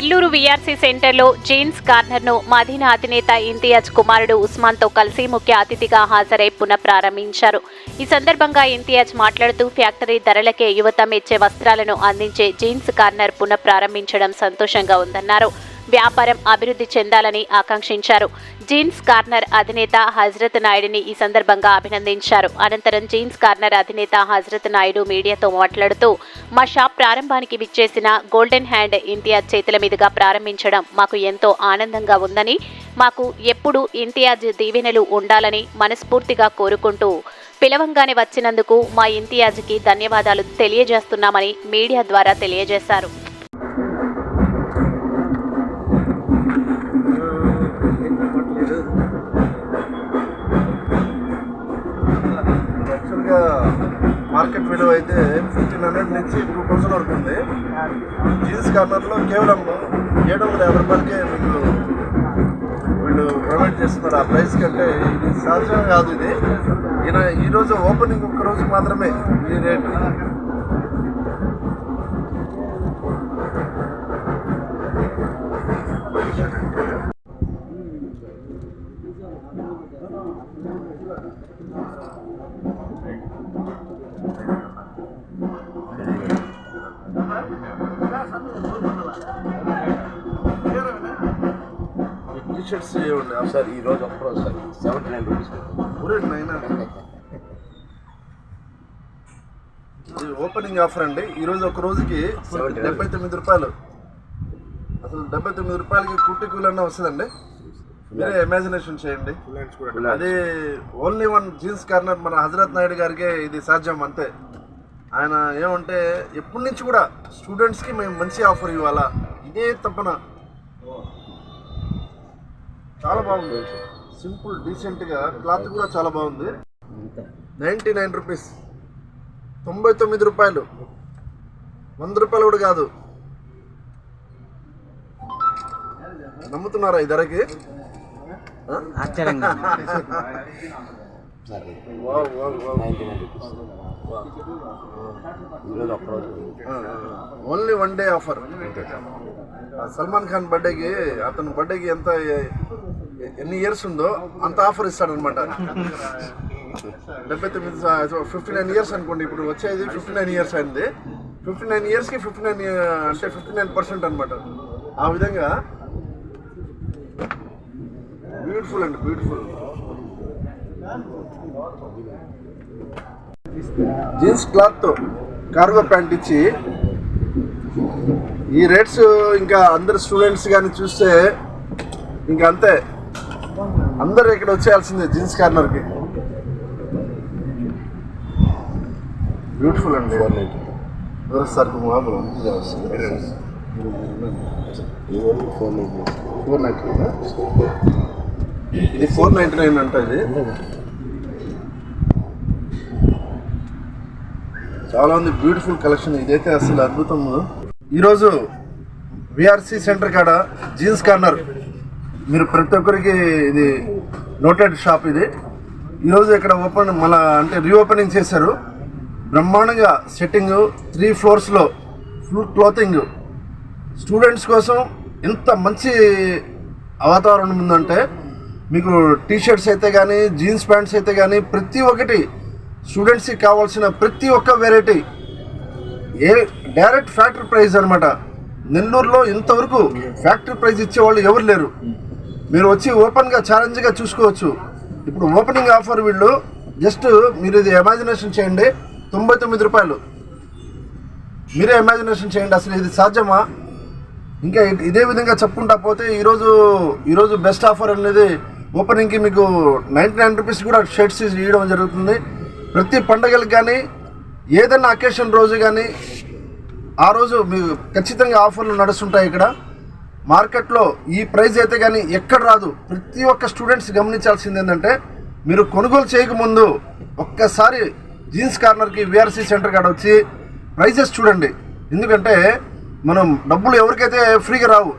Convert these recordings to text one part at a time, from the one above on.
Nellore VRC సెంటర్లో jeans కార్నర్ను మదీనా అధినేత ఇంతియాజ్ కుమారుడు ఉస్మాన్తో కలిసి ముఖ్య అతిథిగా హాజరై పునః ప్రారంభించారు ఈ సందర్భంగా ఇంతియాజ్ మాట్లాడుతూ ఫ్యాక్టరీ ధరలకే యువత మెచ్చే వస్త్రాలను అందించే జీన్స్ కార్నర్ పునః ప్రారంభించడం సంతోషంగా ఉందన్నారు. వ్యాపారం అభివృద్ధి చెందాలని ఆకాంక్షించారు. జీన్స్ కార్నర్ అధినేత హజరత్ నాయుడిని ఈ సందర్భంగా అభినందించారు. అనంతరం జీన్స్ కార్నర్ అధినేత హజరత్ నాయుడు మీడియాతో మాట్లాడుతూ మా షాప్ ప్రారంభానికి విచ్చేసిన గోల్డెన్ హ్యాండ్ ఇంతియాజ్ చేతుల మీదుగా ప్రారంభించడం మాకు ఎంతో ఆనందంగా ఉందని మాకు ఎప్పుడు ఇంతియాజ్ దీవెనలు ఉండాలని మనస్ఫూర్తిగా కోరుకుంటూ పిలవంగానే వచ్చినందుకు మా ఇంతియాజ్కి ధన్యవాదాలు తెలియజేస్తున్నామని మీడియా ద్వారా తెలియజేశారు. హండ్రెడ్ నుంచి టూ థౌసండ్ వరకు ఉంది. జీన్స్ కార్నర్లో కేవలం ఏడు వందల యాభై రూపాయలకే వీళ్ళు వీళ్ళు ప్రొవైడ్ చేస్తున్నారు. ఆ ప్రైస్ కంటే ఇది సహజం కాదు ఇది. ఈయన ఈరోజు ఓపెనింగ్ ఒక్క రోజు మాత్రమే ఈ రేట్. Thank you. షర్ట్స్ ఇవ్వండి సార్ ఈ రోజు ఒక్క రోజు సార్ సెవెంటీ నైన్ రూపీస్ ఊరేంటి ఇది ఓపెనింగ్ ఆఫర్ అండి. ఈ రోజు ఒక రోజుకి. డెబ్బై తొమ్మిది రూపాయలు. అసలు డెబ్బై తొమ్మిది రూపాయలకి కుట్టి కూలన్నా వస్తుందండి? మీరే ఇమాజినేషన్ చేయండి. అది ఓన్లీ వన్ జీన్స్ కార్నర్ మన హజరత్ నాయుడు గారికే ఇది సాధ్యం అంతే. ఆయన ఏమంటే ఎప్పటి నుంచి కూడా స్టూడెంట్స్కి మేము మంచి ఆఫర్ ఇవ్వాలా? ఇదే తప్పన. చాలా బాగుంది. సింపుల్ డీసెంట్గా క్లాత్ కూడా చాలా బాగుంది. Ninety nine rupees. తొంభై తొమ్మిది రూపాయలు. వంద రూపాయలు కూడా కాదు. నమ్ముతున్నారా ఈ ధరకి? Only one day offer Salman Khan బర్త్డేకి అతను బర్త్డేకి ఎంత ఎన్ని ఇయర్స్ ఉందో అంత ఆఫర్ ఇస్తాడనమాట డెబ్బై తొమ్మిది ఫిఫ్టీ నైన్ ఇయర్స్ అనుకోండి ఇప్పుడు వచ్చేది ఫిఫ్టీ నైన్ ఇయర్స్ అయింది. ఫిఫ్టీ నైన్ ఇయర్స్కి ఫిఫ్టీ నైన్ అంటే ఫిఫ్టీ నైన్ పర్సెంట్ అనమాట ఆ విధంగా బ్యూటిఫుల్ అండి beautiful jeans cloth cargo pant ఇచ్చి ఈ రేట్స్ ఇంకా అందరు స్టూడెంట్స్ కానీ చూస్తే ఇంకా అంతే అందరూ ఇక్కడ వచ్చేయాల్సిందే జీన్స్ కార్నర్కి. బ్యూటిఫుల్ అండి. సార్ మామూలు ఫోర్ నైంటీ ఫోర్ నైంటీ ఇది ఫోర్ నైంటీ నైన్ అంట ఇది. చాలా ఉంది బ్యూటిఫుల్ కలెక్షన్ ఇదైతే అసలు అద్భుతం ఈరోజు విఆర్సి సెంటర్ కాడ జీన్స్ కార్నర్. మీరు ప్రతి ఒక్కరికి ఇది నోటెడ్ షాప్ ఇది. ఈరోజు ఇక్కడ ఓపెన్ మళ్ళా అంటే రీఓపెనింగ్ చేశారు. బ్రహ్మాండంగా సెట్టింగ్ త్రీ ఫ్లోర్స్లో ఫుల్ క్లోతింగ్ స్టూడెంట్స్ కోసం ఎంత మంచి వాతావరణం ఉందంటే మీకు టీ షర్ట్స్ అయితే కానీ జీన్స్ ప్యాంట్స్ అయితే కానీ ప్రతి ఒక్కటి స్టూడెంట్స్కి కావాల్సిన ప్రతి ఒక్క variety a direct factory price అనమాట నెల్లూరులో ఇంతవరకు ఫ్యాక్టరీ ప్రైస్ ఇచ్చేవాళ్ళు ఎవరు లేరు. మీరు వచ్చి ఓపెన్గా ఛాలెంజ్గా చూసుకోవచ్చు. ఇప్పుడు ఓపెనింగ్ ఆఫర్ వీళ్ళు జస్ట్ మీరు ఇది ఇమాజినేషన్ చేయండి. తొంభై తొమ్మిది రూపాయలు. మీరే ఇమాజినేషన్ చేయండి అసలు ఇది సాధ్యమా? ఇంకా ఇదే విధంగా చెప్పుకుంటా పోతే ఈరోజు ఈరోజు బెస్ట్ ఆఫర్ అనేది ఓపెనింగ్కి మీకు నైంటీ నైన్ రూపీస్ కూడా షర్ట్స్ ఇవ్వడం జరుగుతుంది. ప్రతి పండగలకు కానీ ఏదైనా అకేషన్ రోజు కానీ ఆ రోజు మీకు ఖచ్చితంగా ఆఫర్లు నడుస్తుంటాయి ఇక్కడ. మార్కెట్లో ఈ ప్రైస్ అయితే కానీ ఎక్కడ రాదు. ప్రతి ఒక్క స్టూడెంట్స్ గమనించాల్సింది ఏంటంటే మీరు కొనుగోలు చేయకముందు ఒక్కసారి జీన్స్ కార్నర్కి విఆర్సీ సెంటర్ కాడ వచ్చి ప్రైజెస్ చూడండి. ఎందుకంటే మనం డబ్బులు ఎవరికైతే ఫ్రీగా రావు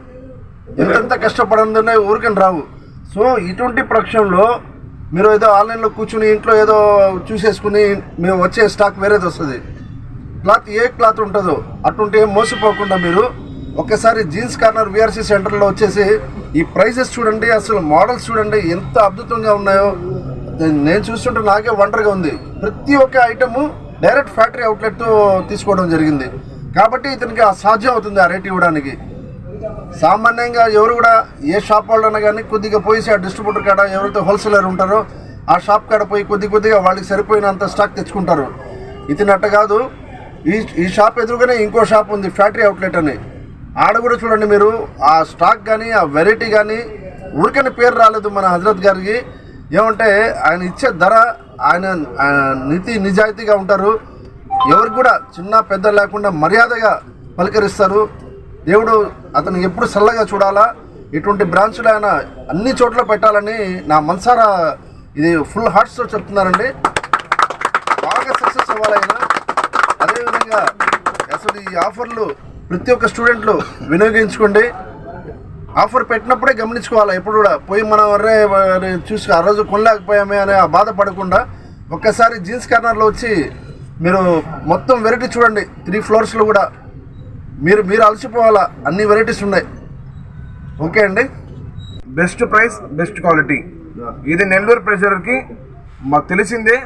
ఎంతెంత కష్టపడందునే ఊరికని రావు. సో ఇటువంటి పక్షంలో మీరు ఏదో ఆన్లైన్లో కూర్చుని ఇంట్లో ఏదో చూసేసుకుని మేము వచ్చే స్టాక్ వేరేది వస్తుంది. క్లాత్ ఏ క్లాత్ ఉంటుందో అటువంటి ఏం మోసపోకుండా మీరు ఒక్కసారి జీన్స్ కార్నర్ విఆర్సీ సెంటర్లో వచ్చేసి ఈ ప్రైజెస్ చూడండి అసలు మోడల్స్ చూడండి ఎంత అద్భుతంగా ఉన్నాయో. నేను చూస్తుంటే నాకే వండర్గా ఉంది. ప్రతి ఒక్క ఐటము డైరెక్ట్ ఫ్యాక్టరీ అవుట్లెట్ తీసుకోవడం జరిగింది. కాబట్టి ఇతనికి అసాధ్యం అవుతుంది ఆ రేట్ ఇవ్వడానికి. సామాన్యంగా ఎవరు కూడా ఏ షాప్ వాళ్ళైనా కానీ కొద్దిగా పోయి ఆ డిస్ట్రిబ్యూటర్ కాడ ఎవరైతే హోల్సేలర్ ఉంటారో ఆ షాప్ కాడ పోయి కొద్ది కొద్దిగా వాళ్ళకి సరిపోయినంత స్టాక్ తెచ్చుకుంటారు. ఇతనట్ట అట్ట కాదు. ఈ ఈ షాప్ ఎదురుగానే ఇంకో షాప్ ఉంది ఫ్యాక్టరీ అవుట్లెట్ అని. ఆడ కూడా చూడండి మీరు ఆ స్టాక్ కానీ ఆ వెరైటీ కానీ ఉడకని పేరు రాలేదు మన హజరత్ గారికి. ఏమంటే ఆయన ఇచ్చే ధర ఆయన నీతి నిజాయితీగా ఉంటారు. ఎవరికి కూడా చిన్న పెద్ద లేకుండా మర్యాదగా పలకరిస్తారు. దేవుడు అతను ఎప్పుడు చల్లగా చూడాలా? ఇటువంటి బ్రాంచ్లు ఆయన అన్ని చోట్ల పెట్టాలని నా మనసారా ఇది ఫుల్ హార్ట్స్తో చెప్తున్నారండి. బాగా సక్సెస్ అవ్వాలైనా అదేవిధంగా అసలు ఈ ఆఫర్లు ప్రతి ఒక్క స్టూడెంట్లు వినియోగించుకోండి. ఆఫర్ పెట్టినప్పుడే గమనించుకోవాలి. ఎప్పుడు కూడా పోయి మనం అరే చూసి ఆ రోజు కొనలేకపోయామే అనే ఆ బాధపడకుండా ఒక్కసారి జీన్స్ కార్నర్లో వచ్చి మీరు మొత్తం వెరైటీ చూడండి. త్రీ ఫ్లోర్స్లో కూడా మీరు మీరు అలసిపోవాలా? అన్ని వెరైటీస్ ఉన్నాయి. ఓకే అండి? Best price best quality. ఇది నెల్లూరు ప్రెషర్కి మాకు తెలిసిందే.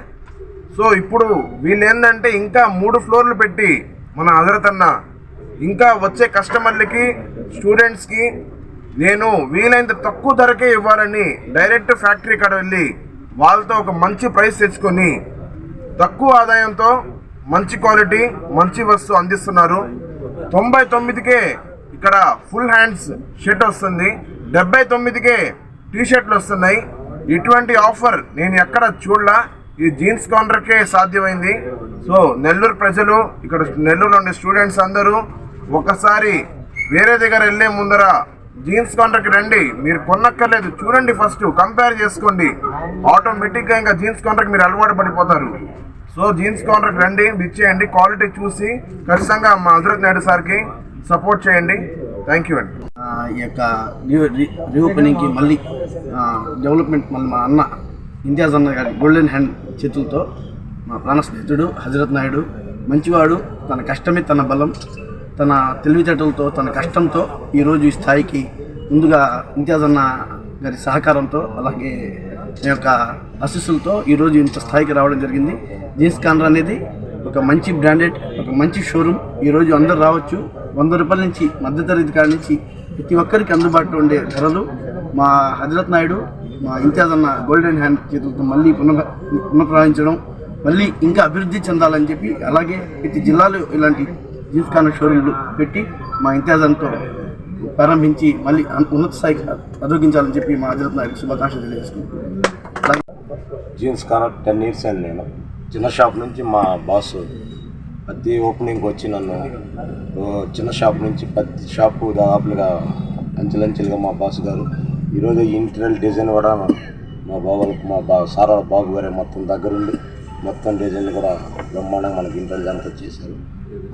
సో ఇప్పుడు వీళ్ళు ఏంటంటే ఇంకా మూడు ఫ్లోర్లు పెట్టి మన హజరత్ అన్న ఇంకా వచ్చే కస్టమర్లకి స్టూడెంట్స్కి నేను వీలైనంత తక్కువ ధరకే ఇవ్వాలని డైరెక్ట్ ఫ్యాక్టరీ కాడ వెళ్ళి వాళ్ళతో ఒక మంచి ప్రైస్ తెచ్చుకొని తక్కువ ఆదాయంతో మంచి క్వాలిటీ మంచి వస్తువు అందిస్తున్నారు. తొంభై తొమ్మిదికే ఇక్కడ ఫుల్ హ్యాండ్స్ షర్ట్ వస్తుంది. డెబ్బై తొమ్మిదికే టీ షర్ట్లు వస్తున్నాయి. ఇటువంటి ఆఫర్ నేను ఎక్కడ చూడలా. ఈ జీన్స్ కౌంటర్కే సాధ్యమైంది. సో నెల్లూరు ప్రజలు ఇక్కడ నెల్లూరులో ఉండే స్టూడెంట్స్ అందరూ ఒకసారి వేరే దగ్గర వెళ్ళే ముందర జీన్స్ కౌంటర్కి రండి. మీరు కొనక్కర్లేదు. చూడండి ఫస్ట్ కంపేర్ చేసుకోండి. ఆటోమేటిక్గా ఇంకా జీన్స్ కౌంటర్కి మీరు అలవాటు పడిపోతారు. సో జీన్స్ కౌంటర్కి రండి ఇచ్చేయండి క్వాలిటీ చూసి ఖచ్చితంగా మా హజరత్ నాయుడు సార్కి సపోర్ట్ చేయండి. థ్యాంక్ యూ అండి. ఈ యొక్క రీఓపెనింగ్కి మళ్ళీ డెవలప్మెంట్ మళ్ళీ మా అన్న ఇంతియాజ్ అన్న గారి గోల్డెన్ హ్యాండ్ చేతులతో మా ప్రాణ స్నేహితుడు హజరత్ నాయుడు మంచివాడు. తన కష్టమే తన బలం. తన తెలివితేటలతో తన కష్టంతో ఈరోజు ఈ స్థాయికి ముందుగా ఇంతియాజ్ అన్న గారి సహకారంతో అలాగే నా యొక్క అసిస్సులతో ఈరోజు ఇంత స్థాయికి రావడం జరిగింది. జీన్స్ కానర్ అనేది ఒక మంచి బ్రాండెడ్ ఒక మంచి షోరూమ్. ఈరోజు అందరు రావచ్చు. వంద రూపాయల నుంచి మధ్యతరగతి కాడ నుంచి ప్రతి ఒక్కరికి అందుబాటులో ఉండే ధరలు. మా హజరత్ నాయుడు మా ఇంతియాజ్ అన్న గోల్డెన్ హ్యాండ్ చేతులతో మళ్ళీ పునః పునఃప్రారంభించడం మళ్ళీ ఇంకా అభివృద్ధి చెందాలని చెప్పి అలాగే ప్రతి జిల్లాలో ఇలాంటి జీన్స్ కార్నర్ షోరూమ్లు పెట్టి మా ఇంతియాజ్ ప్రారంభించి మళ్ళీ ఉన్నత స్థాయికి అదోగించాలని చెప్పి మా హజరత్ నాయకు శుభాకాంక్షలు తెలియజేసుకుంటున్నాను జీన్స్ కానర్ టెన్ ఇయర్స్ అండి నేను. చిన్న షాప్ నుంచి మా బాస్ ప్రతి ఓపెనింగ్కి వచ్చి నన్ను చిన్న షాప్ నుంచి ప్రతి షాపు దాదాపులుగా అంచెలంచెలుగా మా బాస్ గారు. ఈరోజు ఇంటీరియల్ డిజైన్ కూడా మా బాబులకు మా బా సార్ బాబు గారే మొత్తం దగ్గరుండి మొత్తం డిజైన్లు కూడా బ్రహ్మాండంగా మనకి ఇంటీరియల్ అంతా చేశారు.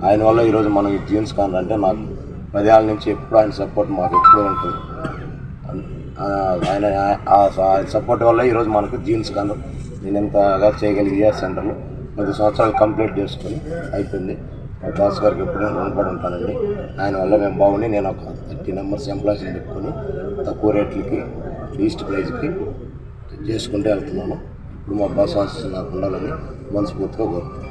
ఆయన వల్ల ఈరోజు మనం ఈ జీన్స్ కాన్ అంటే నాకు పదేళ్ళ నుంచి ఎప్పుడు ఆయన సపోర్ట్ మాకు ఎప్పుడూ ఉంటుంది. ఆయన ఆయన సపోర్ట్ వల్ల ఈరోజు మనకు జీన్స్ కాను నేను ఎంతగా చేయగలిగి సెంటర్లో పది సంవత్సరాలు కంప్లీట్ చేసుకొని అయిపోయింది. మా గారికి ఎప్పుడు నేను రుణపడి ఉంటానండి. ఆయన వల్ల మేము బాగుండి నేను ఒక థర్టీ నెంబర్స్ ఎంప్లాయీస్ని పెట్టుకొని తక్కువ రేట్లకి లీస్ట్ ప్రైజ్కి చేసుకుంటూ వెళ్తున్నాను. ఇప్పుడు మా బాస్ ఆశీస్సులు నాకు ఉండాలని మనస్ఫూర్తిగా కోరుతున్నాను